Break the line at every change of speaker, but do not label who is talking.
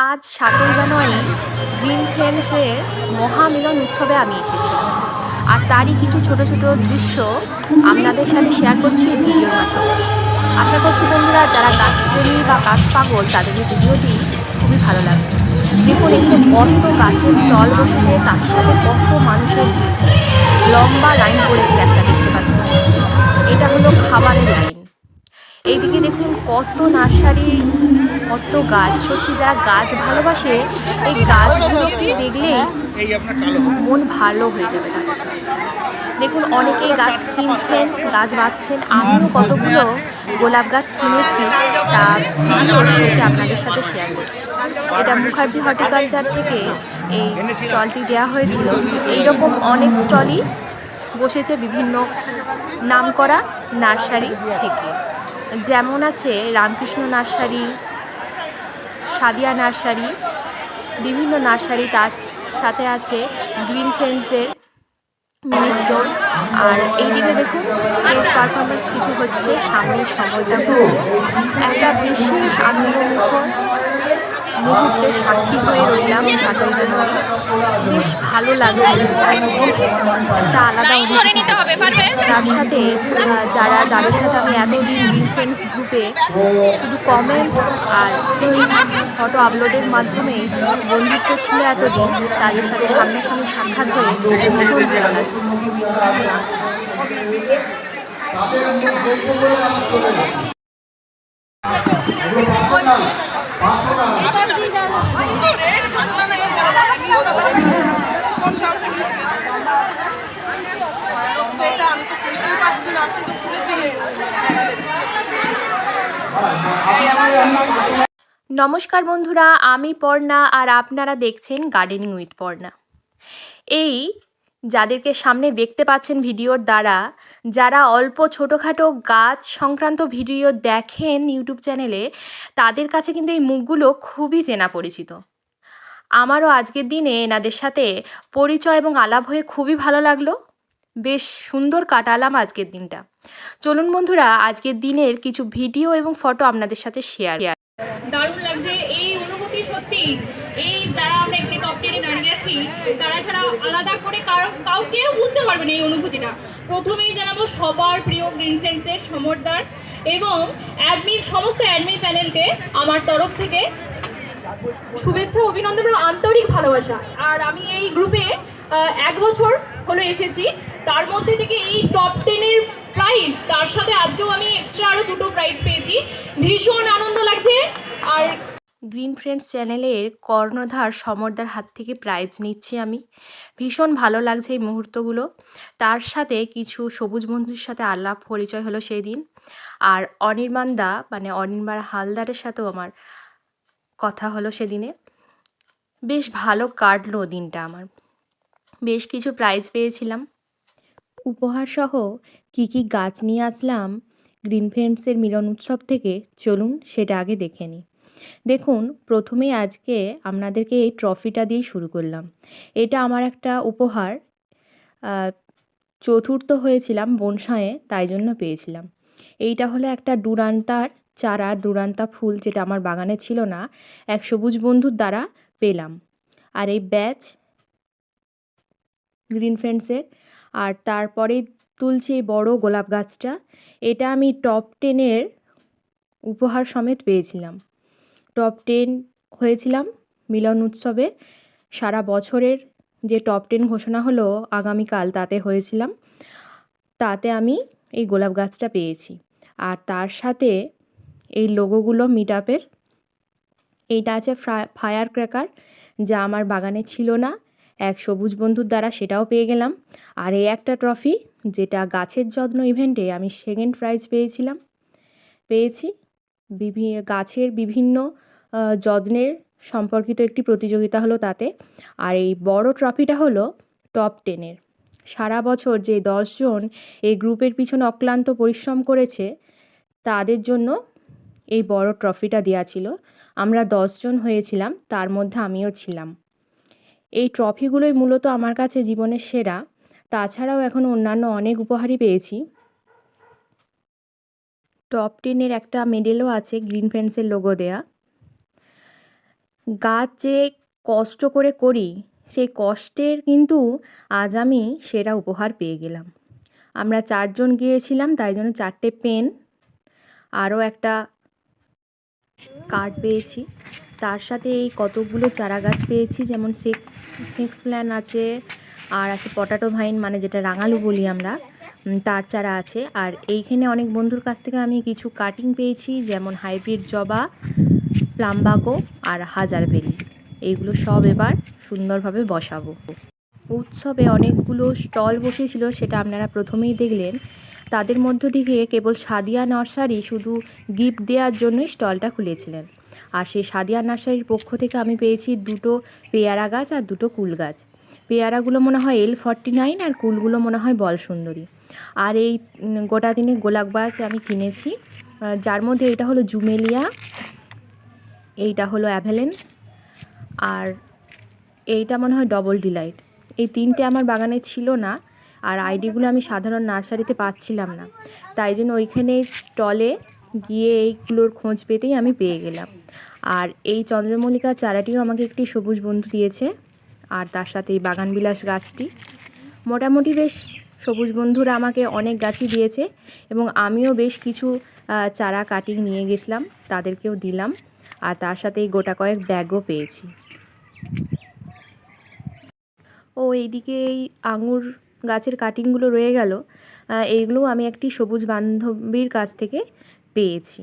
আজ সাতই জানুয়ারি, গ্রিন ফ্রেন্ডসের মহামিলন উৎসবে আমি এসেছিলাম আর তারই কিছু ছোট ছোট দৃশ্য আপনাদের সাথে শেয়ার করছি এই ভিডিওর আশা করছি বন্ধুরা, যারা গাছপ্রেমী বা গাছ পাগল, তাদের এই ভিডিওটি খুবই ভালো লাগবে। দেখুন, এখানে কত গাছের স্টল বসেছে, তার সাথে কত মানুষের লম্বা লাইন পড়েছে একটা দেখতে পাচ্ছি। এটা হলো খাবারের লাইন। এইদিকে দেখুন কত নার্সারি, কত গাছ। সত্যি যারা গাছ ভালোবাসে, এই গাছগুলোকে দেখলেই মন ভালো হয়ে যাবে দেখুন অনেকেই গাছ কিনছেন, গাছ বাঁচছেন আমিও কতগুলো গোলাপ গাছ কিনেছি, তা শেষে আপনাদের সাথে শেয়ার করছি। এটা মুখার্জি হর্টিকালচার থেকে এই স্টলটি দেওয়া হয়েছিল। এইরকম অনেক স্টলই বসেছে বিভিন্ন নামকরা নার্সারি থেকে। যেমন আছে রামকৃষ্ণ নার্সারি, সাদিয়া নার্সারি, বিভিন্ন নার্সারি তার সাথে আছে গ্রিন ফ্রেন্ডসের মিনি স্টোর। আর এইদিকে দেখুন স্টেজ পারফরমেন্স কিছু হচ্ছে, সামনের সময়টা হচ্ছে। একটা বিশেষ আনন্দমুখর মুহূর্তের সাক্ষী হয়ে রইলাম সাতই জানুয়ারি বেশ ভালো লাগছে। একটা আলাদা অনুভূতি তার সাথে যারা যাদের সাথে আমি এতদিন গ্রিন ফ্রেন্ডস গ্রুপে শুধু কমেন্ট আর ফটো আপলোডের মাধ্যমে বন্ধুত্ব ছিল এতদিন তাদের সাথে সামনাসামনি সাক্ষাৎ হয়ে ভীষণ ভালো লাগছে। নমস্কার বন্ধুরা, আমি পর্ণা আর আপনারা দেখছেন গার্ডেনিং উইথ পর্ণা। এই যাদেরকে সামনে দেখতে পাচ্ছেন ভিডিওর দ্বারা, যারা অল্প ছোটোখাটো গাছ সংক্রান্ত ভিডিও দেখেন ইউটিউব চ্যানেলে, তাদের কাছে কিন্তু এই মুখগুলো খুবই চেনা পরিচিত। আমারও আজকের দিনে এনাদের সাথে পরিচয় এবং আলাপ হয়ে খুবই ভালো লাগল। বেশ সুন্দর কাটালাম আজকের দিনটা। চলুন বন্ধুরা, আজকের দিনের কিছু ভিডিও এবং ফটো আপনাদের সাথে শেয়ার
দারুণ লাগছে। এই অনুভূতি সত্যি, এই যারা আমরা একটি টপ টেনে দাঁড়িয়ে আছি, তারা ছাড়া আলাদা করে কারও, কাউকেও বুঝতে পারবে না এই অনুভূতিটা। প্রথমেই জানাব সবার প্রিয় গ্রিন ফ্রেন্ডসের সমরদার এবং অ্যাডমিন সমস্ত অ্যাডমিন প্যানেলকে আমার তরফ থেকে শুভেচ্ছা, অভিনন্দন এবং আন্তরিক ভালোবাসা। আর আমি এই গ্রুপে এক বছর হলো এসেছি। তার মধ্যে থেকে এই টপ টেনের প্রাইজ তার সাথে আজকেও আমি এক্সট্রা আরও দুটো প্রাইজ পেয়েছি। ভীষণ আনন্দ আর
গ্রিন ফ্রেন্ডস চ্যানেলের কর্ণধার সমরদার হাত থেকে প্রাইজ নিচ্ছি আমি। ভীষণ ভালো লাগছে এই মুহূর্তগুলো। তার সাথে কিছু সবুজ বন্ধুর সাথে আলাপ পরিচয় হলো সেই দিন আর অনির্বাণ দা মানে অনির্বাণ হালদারের সাথেও আমার কথা হলো সেদিনে। বেশ ভালো কাটলো দিনটা আমার। বেশ কিছু প্রাইজ পেয়েছিলাম। উপহারসহ কী কী গাছ নিয়ে আসলাম, গ্রিন ফ্রেন্ডসের মিলন উৎসব থেকে চলুন সেটা আগে দেখে নিই। দেখুন, প্রথমেই আজকে আপনাদেরকে এই ট্রফিটা দিয়েই শুরু করলাম। এটা আমার একটা উপহার। চতুর্থ হয়েছিলাম বনসাঁয়ে, তাই জন্য পেয়েছিলাম। এইটা হলো একটা ডুরান্তার চারা ডুরান্তা ফুল যেটা আমার বাগানে ছিল না, এক সবুজ বন্ধুর দ্বারা পেলাম। আর এই ব্যাচ গ্রিন ফ্রেন্ডসের আর তারপরে তুলছি এই বড় গোলাপ গাছটা। এটা আমি টপ টেনের উপহার সমেত পেয়েছিলাম। টপ টেন হয়েছিলাম মিলন উৎসবে সারা বছরের যে টপ টেন ঘোষণা হলো আগামীকাল তাতে হয়েছিলাম। তাতে আমি এই গোলাপ গাছটা পেয়েছি। আর তার সাথে এই লোগোগুলো মিট আপের এইটা আছে ফায়ার ক্র্যাকার যা আমার বাগানে ছিল না। এক সবুজ বন্ধুর দ্বারা সেটাও পেয়ে গেলাম। আর এই একটা ট্রফি যেটা গাছের যত্ন ইভেন্টে আমি সেকেন্ড প্রাইজ পেয়েছিলাম। পেয়েছি। বিভি, গাছের বিভিন্ন যত্নের সম্পর্কিত একটি প্রতিযোগিতা হলো তাতে। আর এই বড় ট্রফিটা হলো টপ টেনের। সারা বছর যে দশজন এই গ্রুপের পিছনে অক্লান্ত পরিশ্রম করেছে, তাদের জন্য এই বড় ট্রফিটা দেওয়া ছিল। আমরা দশজন হয়েছিলাম, তার মধ্যে আমিও ছিলাম। এই ট্রফিগুলোই মূলত আমার কাছে জীবনের সেরা। তাছাড়াও এখন অন্যান্য অনেক উপহারই পেয়েছি। টপ টেনের একটা মেডেলও আছে গ্রিন ফ্রেন্ডসের লোগো দেয়া। গাছ যে কষ্ট করে করি, সেই কষ্টের কিন্তু আজ আমি সেরা উপহার পেয়ে গেলাম। আমরা চারজন গিয়েছিলাম, তাই জন্য চারটে পেন, আরও একটা কার্ড পেয়েছি। তার সাথে এই কতগুলো চারা গাছ পেয়েছি, যেমন সিক্স সিক্স প্ল্যান আছে, আর আছে পটাটো ভাইন মানে যেটা রাঙালু বলি আমরা। তার চারা আছে। আর এইখানে অনেক বন্ধুর কাছ থেকে আমি কিছু কাটিং পেয়েছি, যেমন হাইব্রিড জবা প্লাম্বাগো আর হাজার বেলি এইগুলো সব এবার সুন্দরভাবে বসাবো। উৎসবে অনেকগুলো স্টল বসেছিল, সেটা আপনারা প্রথমেই দেখলেন। তাদের মধ্য থেকে কেবল সাদিয়া নার্সারি, শুধু গিফট দেওয়ার জন্যই স্টলটা খুলেছিলেন। আর সেই সাদিয়া নার্সারির পক্ষ থেকে আমি পেয়েছি দুটো পেয়ারা গাছ আর দুটো কুল গাছ। পেয়ারাগুলো মনে হয় এল ফর্টি নাইন আর কুলগুলো মনে হয় বল সুন্দরী আর এই গোটা দিনে গোলাপ গাছ আমি কিনেছি। যার মধ্যে এটা হলো জুমেলিয়া, এইটা হলো অ্যাভেলেন্স, আর এইটা মনে হয় ডবল ডিলাইট। এই তিনটে আমার বাগানে ছিল না, আর আইডিগুলো আমি সাধারণ নার্সারিতে পাচ্ছিলাম না। তাই জন্য ওইখানে স্টলে গিয়ে এইগুলোর খোঁজ পেতেই আমি পেয়ে গেলাম। আর এই চন্দ্রমল্লিকা চারাটিও আমাকে একটি সবুজ বন্ধু দিয়েছে, আর তার সাথে এই বাগানবিলাস গাছটি। মোটামুটি বেশ সবুজ বন্ধুরা আমাকে অনেক গাছই দিয়েছে এবং আমিও বেশ কিছু চারা কাটিং নিয়ে গেছিলাম তাদেরকেও দিলাম আর তার সাথে এই গোটা কয়েক ব্যাগও পেয়েছি। ও এইদিকে এই আঙুর গাছের কাটিংগুলো রয়ে গেল আহ, এইগুলোও আমি একটি সবুজ বান্ধবীর কাছ থেকে পেয়েছি।